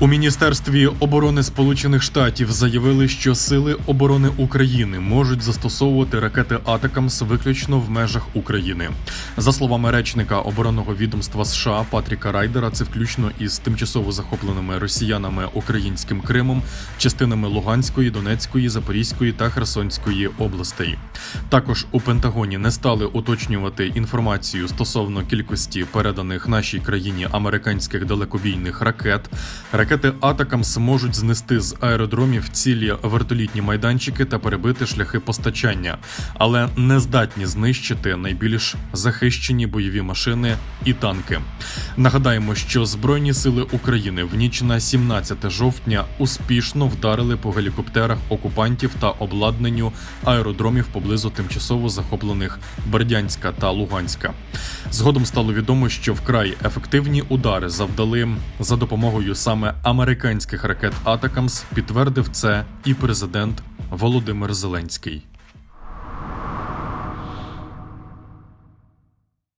У міністерстві оборони Сполучених Штатів заявили, що сили оборони України можуть застосовувати ракети Атакамс виключно в межах України. За словами речника оборонного відомства США Патріка Райдера, це включно із тимчасово захопленими росіянами українським Кримом, частинами Луганської, Донецької, Запорізької та Херсонської областей. Також у Пентагоні не стали уточнювати інформацію стосовно кількості переданих нашій країні американських далекобійних ракет. Ракети Атакамс можуть знести з аеродромів цілі вертолітні майданчики та перебити шляхи постачання, але не здатні знищити найбільш захищені бойові машини і танки. Нагадаємо, що Збройні сили України в ніч на 17 жовтня успішно вдарили по гелікоптерах окупантів та обладнанню аеродромів поблизу тимчасово захоплених Бердянська та Луганська. Згодом стало відомо, що вкрай ефективні удари завдали за допомогою саме американських ракет Атакамс. Підтвердив це і президент Володимир Зеленський.